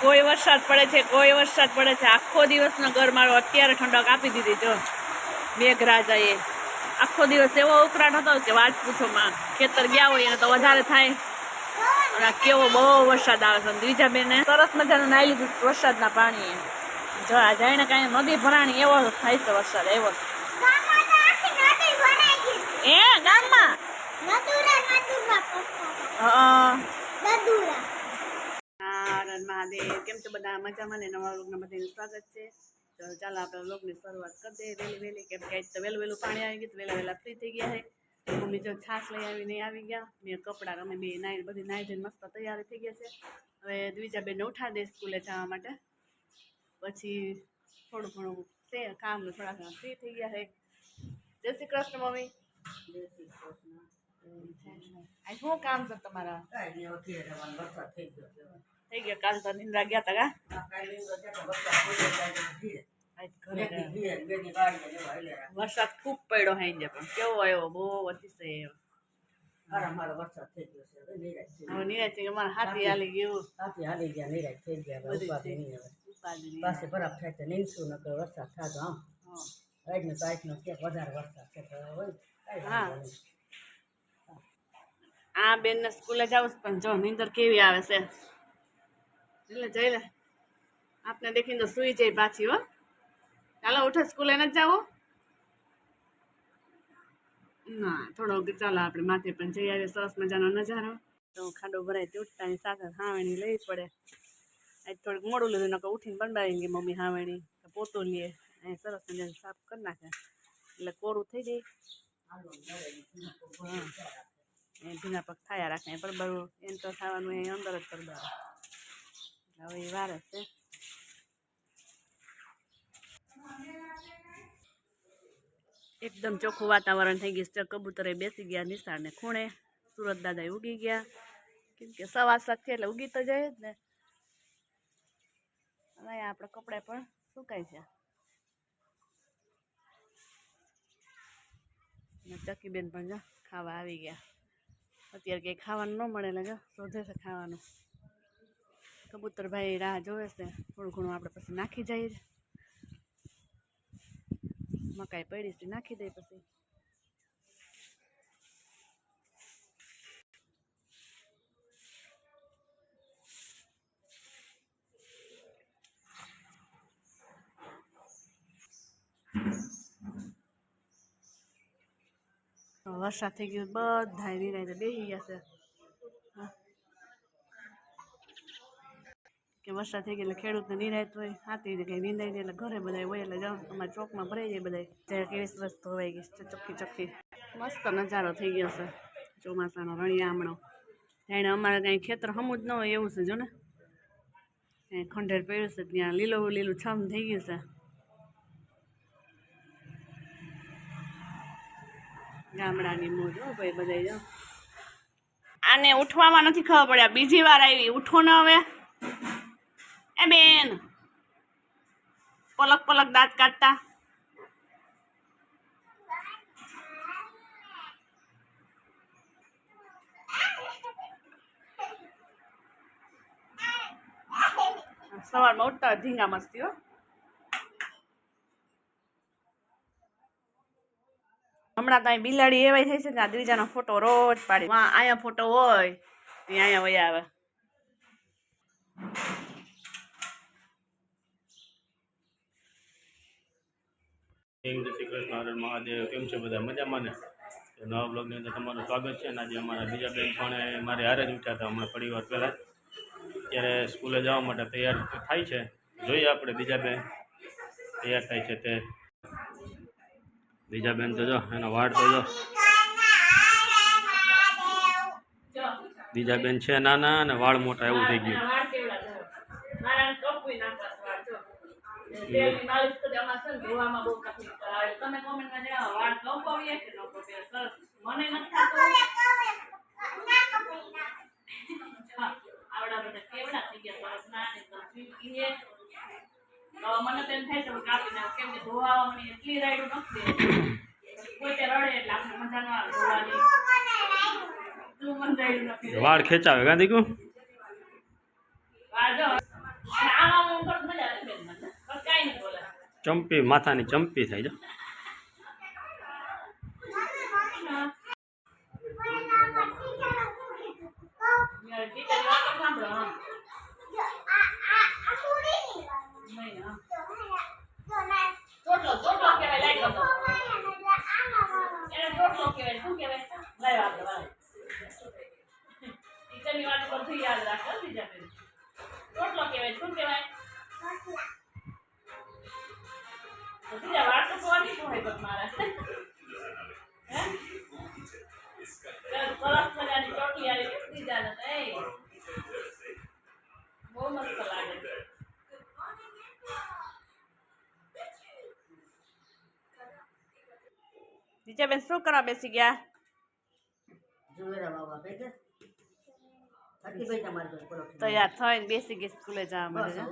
કોઈ વરસાદ પડે છે કોઈ વરસાદ પડે છે. આખો દિવસનો ગરમાળો અત્યારે ઠંડક આપી દીધી જો. મેઘરાજાએ. આખો દિવસ એવો ઉકળાટ હતો કે વાત પૂછોમાં ખેતર ગયા હોય એને તો વધારે થાય. અને કેવો બહુ વરસાદ આવે છે. બીજા બેને સરસ મજાનું નાઈ લીધું વરસાદના પાણી જો આ જાણે કાંઈ નદી ભરાણી એવો થાય છે વરસાદ એવો. એ ગામમાં? હા. કેમ છો બધા? મજામાં ને? નવા લોકના બધાનું સ્વાગત છે. તો ચાલો આપણે લોકની શરૂઆત કરી દઈએ. વહેલી વહેલી કેમ કે તો વહેલું વહેલું પાણી આવી ગયું તો વહેલા વહેલા ફ્રી થઈ ગયા છે. મમ્મી જો છાશ લઈ આવીને આવી ગયા. મેં કપડાં અમે બે નાઈ બધી નાઈ ધોઈને મસ્ત તૈયારી થઈ ગયા છે. હવે દ્વિજા બેનને ઉઠા દે સ્કૂલે જવા માટે. પછી થોડું ઘણું છે કામ થોડા ઘણા ફ્રી થઈ ગયા છે. જય શ્રી કૃષ્ણ મમ્મી. આજ શું કામ છે તમારા? થઈ ગયા કાલ તો નિંદ્રા ગયા તા કા. વરસાદ ખૂબ પડ્યો હે પણ કેવો આવ્યો બહુ અતિશય આવ્યો હવે નિરાશ છે કે મારા હાથી હાલી ગયું ઉપાધિ નહીં. પાસે બરાબર થાય તો નીમશું ન વરસાદ થાય તો આમ. આજનો તો આજનો ક્યાંક વધારે વરસાદ છે તો હોય હા. આ બેનને સ્કૂલે જાવ પણ જો નીંદર કેવી આવે છે એટલે જઈ લે. આપને દેખીને તો સુઈ જાય પાછી, હો. ચાલો, ઉઠો, સ્કૂલે નથી જાવો? ના, થોડો ચાલો, આપણે માથે પણ જઈ આવીએ, સરસ મજાનો નજારો. તો ખાડો ભરાય તે ઉઠતાની સાથે હાવણી લઈ પડે. આજ થોડીક મોડું લીધું, નકર ઉઠીને બંડાવી ગઈ મમ્મી હાવણી. પોતું લે અહીં સરસ મજાનું સાફ કરી નાખે. એટલે કોરું થઈ જાય. હા. એ ભીના પગ થયા રાખે, પણ બરું એમ તો થવાનું એ અંદર જ કરી દેવાનું હવે હશે એકદમ ચોખ્ખું વાતાવરણ થઈ ગયું છે. કબૂતરે બેસી ગયા, નિશાળને ખૂણે. સુરત દાદા ઉગી ગયા. કેમ કે સવા સાતથી એટલે ઉગી તો જાય જ ને. અને આપણા કપડાં પણ સુકાય છે. ચકીબેન પણ જો ખાવા આવી ગયા. અત્યારે કંઈ ખાવાનું ન મળે એટલે જો શોધે છે ખાવાનું. કબૂતરભાઈ રાહ જોવે છે. થોડું ઘણું આપણે પછી નાખી જઈએ. મકાઈ પડી છે, નાખી દઈએ પછી. વરસાદ થઈ ગયો બધા નિરાય બેસી ગયા છે હા. કે વરસાદ થઈ ગયો એટલે ખેડૂતને નિરાયત હોય. હાથી કંઈ નિંદાઈ એટલે ઘરે બધા હોય એટલે જાઉં. અમારા ચોકમાં ભરાઈ જાય બધા ત્યારે કેવી સરસ ધોવાઈ ગઈ છે. ચોખ્ખી ચોખ્ખી મસ્ત નજારો થઈ ગયો છે. ચોમાસાનો રણિયામણો. જાણે અમારે કાંઈ ખેતર હમું જ ન હોય એવું છે, જો ને. કાંઈ ખંડેર પડ્યું છે, ત્યાં લીલું લીલું છમ થઈ ગયું છે. ગામડાની મોજ, હો ભાઈ બધા જાઓ. આને ઉઠવામાં નથી ખબર પડ્યા. બીજી વાર આવી. ઉઠો ને હવે. એ બેન. પલક પલક દાંત કાઢતા. સવારમાં ઉઠતા ધીંગા મસ્તી હો. હમણાં તો બિલાડી એવાય થઈ છે ને આ દ્વિજાનો ફોટો રોજ પાડી. અહીંયા ફોટો હોય, ત્યાં અહીંયા વયા આવે. જય શ્રી કૃષ્ણ હરણ મહાદેવ. કેમ છે બધા? મજામાં ને? તો નવા બ્લોગની અંદર તમારું સ્વાગત છે અને આજે અમારા બીજા બેન પણ મારે હારે જ ઉઠ્યા હતા હમણાં થોડી વાર પહેલાં. અત્યારે સ્કૂલે જવા માટે તૈયાર થાય છે. જોઈએ આપણે બીજા બેન. તૈયાર થાય છે તે. બીજા બેન તો જો એનો વાળ તો જો. બીજા બેન છે નાના અને વાળ મોટા એવું થઈ ગયું. આમાં છે ધોવામાં બહુ તકલીફ કરાવે. તમે કોમેન્ટમાં જણાવો વાળ કપાવીએ કે ન કપાવીએ સરસ મને નથી આવડા બધા કેવડા થઈ ગયા સરસ ના ને તો મને તો એમ થાય છે કાપી નાખ. કેમ કે ધોવામાં મને એટલી નથી કોઈ તે રડે એટલે આપણે મજા ના આવે ધોવાની. વાળ ખેંચાવે ગાંધી કહું વાળ જો ચંપી માથાની ચંપી થઈ જો નીચે બેન શું કરવા બેસી ગયા તૈયાર થઈને બેસી ગઈ સ્કૂલે જવા માટે.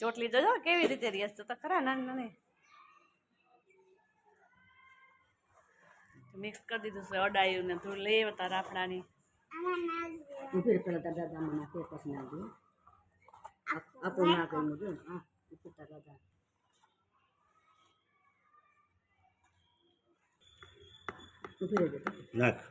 ચોટલી જોજો કેવી રીતે રીસ તો ખરા નાની નાની મિક્સ કરી દીધું છે અડાયું ને થોડું લઈ આવતા રાફડાની ઊભી પેલા દાદા દામા ના કે પછી ના દે આપો ના કઈ મુજો હા ઊભી દાદા ઊભી રહેજો નાખ.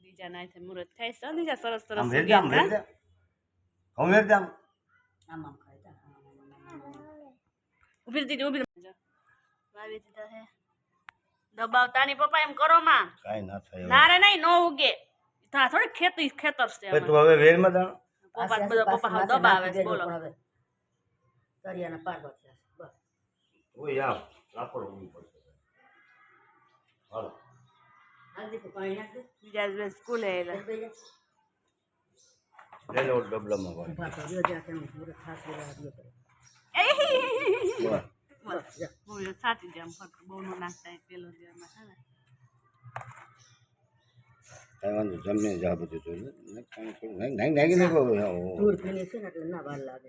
બીજા ના મુહૂર્ત થાય. છે બીજા સરસ સરસ આમ વેરજા આમ વેરજા આમ વેરજા આમ. આમ આમ ખાય તા. આમ આમ આમ આમ આમ. ઊભી દીધી ઊભી વાવી દીધા છે. દબાવતા ની પપ્પા એમ કરો માં. કાંઈ ના થાય. ના રે નહીં નો ઉગે. તા થોડી ખેતી ખેતર છે. તું હવે વેરમાં દાણો. પપ્પા બધા પપ્પા હા દબાવે છે બોલો. હવે. તળિયાના પાર બસ. ઓય આવ. લાકડો ઊભી પડશે. હાલો. બીજા દિવસ સ્કૂલે આવેલા જા. લેલો ડબલામાં કરે. સાચી જેમ બહુ નો નાખતા પેલો જે છે ને વાંધો જમીને જા બધું થોડું. છે ને એટલે ના વાર લાગે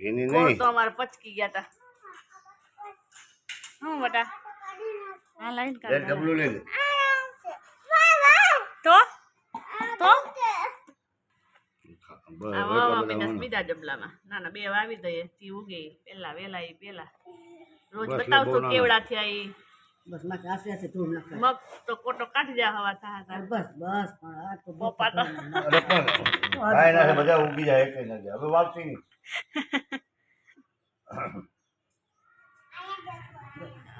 નહીં તો અમારે પચકી ગયા તા હું બટા હા લાઈન કાઢ ડબલું લઈ લે તો તો બસ, આ હવે વાવા બધા મીંડા મને. બીજા ડબલામાં ના ના બે વાવી દઈએ તી ઉગે પેલા વેલા એ પેલા રોજ બતાવશું કેવડા થયા એ બસ માથે આસે આસે ધૂળ નાખે મગ તો કોટો કાઢી જા હવા થા બસ બસ પણ આ તો પપ્પા તો- કાંઈ ના બધા ઊગી જાય એકઈ ના જાય. હવે વાપસી નહીં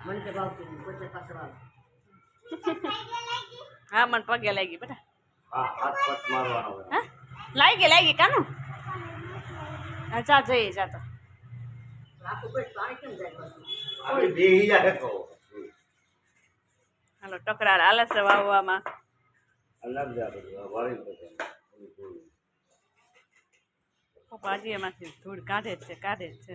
મને તો નહીં પોતે હા મને પગે લાગી બેટા. હા હાથ પગ મારવાનો હોય. ગઈ લાઈ ગઈ કાનું જા જઈએ જા તો. હાલો ટકરાર આલે છે વાવવામાં અલગ જા બધું વાળી બધું પપ્પા હજી એમાંથી ધૂળ કાઢે છે કાઢે છે.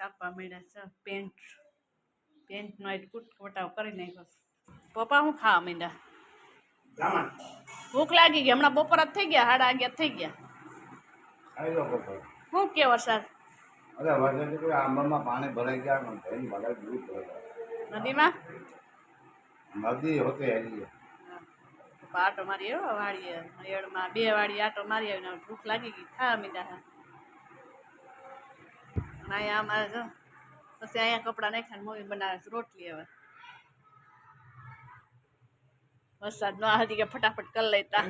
કાપવા માંડ્યા છે પેન્ટ. પેન્ટનો એક કૂટ કોટાવ કરી નાખ્યો પપ્પા હું ખાવા માંડ્યા? ભૂખ લાગી ગઈ. હમણાં બપોર જ થઈ ગયા સાડા અગિયાર થઈ ગયા. શું કે વરસાદ અરે વરસાદ આંબામાં પાણી ભરાઈ ગયા નદીમાં? નદી હોતે હેરી આટો મારી એવો વાળીએ એડમાં બે વાળી આટો મારી આવીને ભૂખ લાગી ગઈ ખાવા મીધા અને અહીંયા અમારે જો પછી અહીંયા કપડાં નાખ્યા મમ્મી બનાવે છે રોટલી હવે. વરસાદ ના હતી કે ફટાફટ કરી લેતા.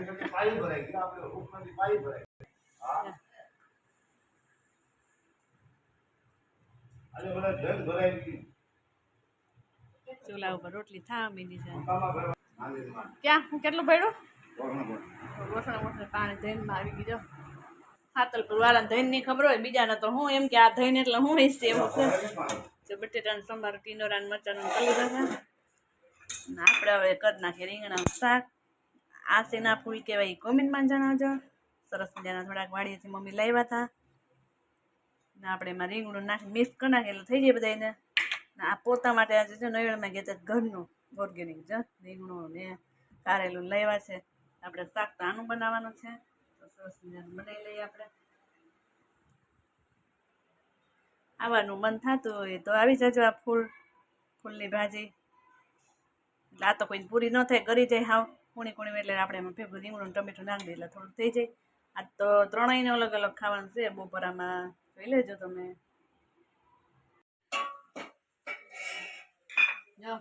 ચૂલા ઉપર રોટલી થામી માંડવીમાં. ક્યાં? હું કેટલું ભર્યું. વસણા વસણા પાણી ધૈનમાં આવી ગયો હાતલ પર વાળાને ધૈનની ખબર હોય, બીજાને તો હું એમ કે આ ધૈન એટલે હું એવું છે જો બટેટાનું સંભાર ટીંડોરાનું મરચાંનું કરી ને આપણે હવે કરી નાખીએ રીંગણાનું શાક. આ સેના ફૂલ કહેવાય એ કોમેન્ટમાં જણાવજો. સરસ મજાના થોડાક વાડીએથી મમ્મી લાવ્યા હતા. ને આપણે એમાં રીંગણું નાખી, મિક્સ કરી નાખે, એટલે થઈ જાય બધાને ને આ પોતા માટે આજે છે નવેળમાં કહેતા હતા ઘરનું ઓર્ગેનિક જ રીંગણું ને કારેલું લાવ્યા છે. આપણે શાક તો આનું બનાવવાનું છે. સરસ બનાવી લઈએ આપણે. આવવાનું મન થતું હોય તો આવી જજો આ ફૂલ, ફૂલની ભાજી. એટલે આ તો કોઈ પૂરી ન થાય, કરી જાય હાવ. કુણી કુણી એટલે આપણે એમાં ભેગું રીંગણું, ટમેટું નાખી દઈએ એટલે થોડું થઈ જાય. આ તો ત્રણેયને અલગ અલગ ખાવાનું છે, બપોરામાં જોઈ લેજો તમે જો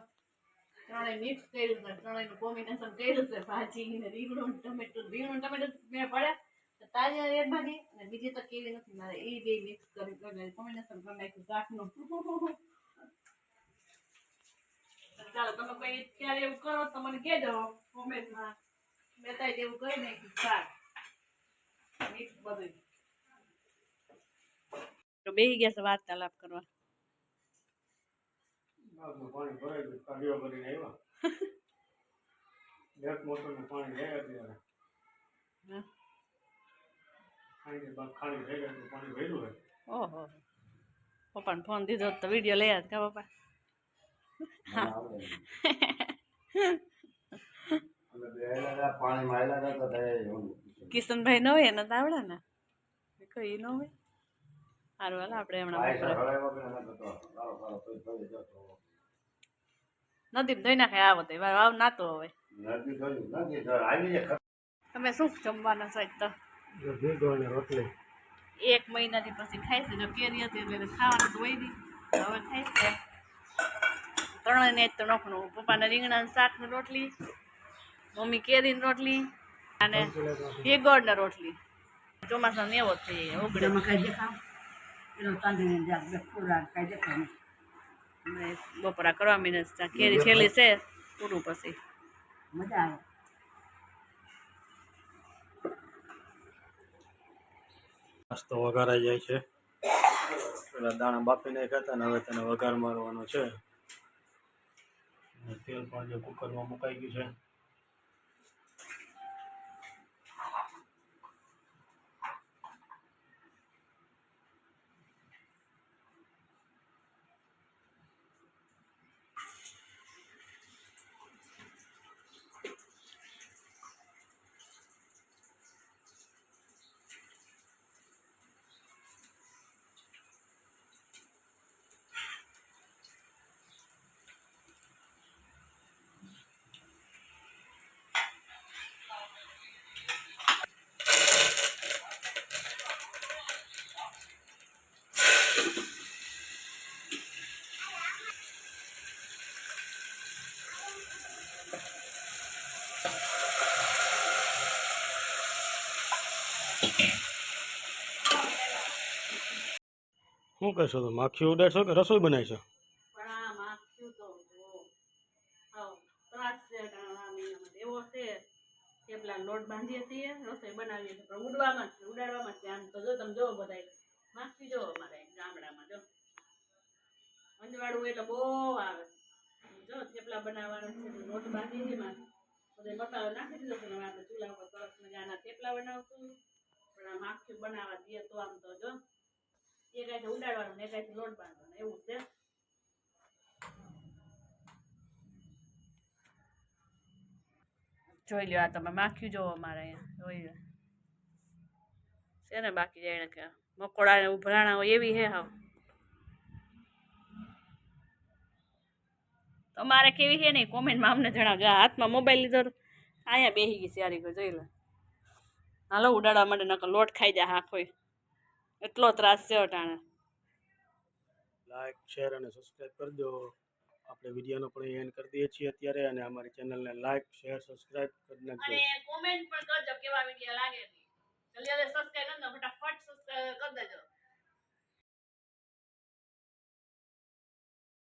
ત્રણેય મિક્સ કર્યું છે ત્રણેયનું કોમ્બિનેશન કર્યું છે ભાજી ને રીંગણું ને ટમેટું રીંગણું ને ટમેટું મેં પડ્યા તો તાજી એક ભાજી અને બીજી તો કેવી નથી મારે એ બે મિક્સ કરી કરીને કોમ્બિનેશન કરી નાખ્યું શાકનું ચાલો તમે કોઈ અત્યારે એવું કરો તો મને કહેજો કોમેન્ટમાં બેતાઈ જેવું કરી નાખ્યું શાક મિક્સ બધું તો બેસી ગયા છે વાર્તાલાપ કરવા નાકનું પાણી કરીને આવ્યા. એક મોટરનું પાણી જાય અત્યારે થઈ પાણી ભર્યું હોય. ઓહો. પપ્પાને ફોન દીધો તો વીડિયો લઈ આવ્યા કા પપ્પા? કિશનભાઈ ન હોય એને તો આવડે ને કઈ ન હોય? સારું હાલ આપણે હમણાં પાયસા બપોરે ભરાય વગર અમે તો સારો સારો કોઈ થઈ જતો નદી ધોઈ નાખે આ વાર આવ નાતો હવે તમે શું જમવાના સાહેબ તો? એક મહિના રોટલી. એક મહિનાથી પછી ખાય છે જો કેરી હતી એટલે ખાવાનું તો હોય નહીં. હવે ખાઈ છે. ત્રણે જ તો નોખનું પપ્પાને રીંગણાનું શાક ને રોટલી મમ્મી કેરીની રોટલી અને ભેગોળ ને રોટલી. ચોમાસામાં એવો થઈ ઉગડે કાંઈ દેખાવ એનો બે ફૂલા કાંઈ દેખાય ને બપોરા કરવા મીને કેરી છેલ્લી છે પૂરું પછી. મજા આવે. નાસ્તો વઘારાઈ જાય છે. પેલા દાણા બાફી નાખ્યા હતા ને હવે તેને વઘાર મારવાનો છે. તેલ પણ જે કુકરમાં મુકાઈ ગયું છે. શું કહેશો તો માખી ઉડાડશો કે રસોઈ બનાવીશો પણ થેપલા લોટ બાંધીએ છીએ, રસોઈ બનાવીએ છીએ. પણ ઉડવામાં છે, ઉડાડવામાં છે. આમ તો જો તમે જોવો બધા માખી જોવો અમારે ગામડામાં, જો. અંજવાળું એટલે બહુ આવે. જો, થેપલા બનાવવાના છે લોટ બાંધી છે માં બધો મસાલો નાખી દીધો હવે આપણે ચૂલા ઉપર સરસ મજાના થેપલા બનાવશું. પણ આ માખી બનાવવા દઈએ તો આમ તો જો. એવું છે. જોઈ લ્યો આ તમે, માખ્યું જોવો અમારે અહીંયા, જોઈ લો છે ને બાકી જાય કે મકોડા ને ઉભરાણા હોય એવી હે હાવ. તમારે કેવી છે નહીં? કોમેન્ટમાં અમને જણાવજો હાથમાં મોબાઈલ લીધો અહીંયા બેસી ગઈ સારી કોઈ, જોઈ લો હાલો, ઉડાડવા માટે નકર લોટ ખાઈ જાય હાખોય એટલો ત્રાસ છે અટાણે. લાઈક શેર અને સબસ્ક્રાઈબ કરજો આપણે વિડીયોનો પણ એન્ડ કરી દઈએ છીએ અત્યારે અને અમારી ચેનલને લાઈક શેર સબસ્ક્રાઈબ કરી નાખજો. અને કોમેન્ટ પણ કરજો કેવા વીડિયો લાગે છે. જલ્દી જલ્દી સબસ્ક્રાઇબ કરજો ફટાફટ સબસ્ક્રાઇબ કરી દેજો.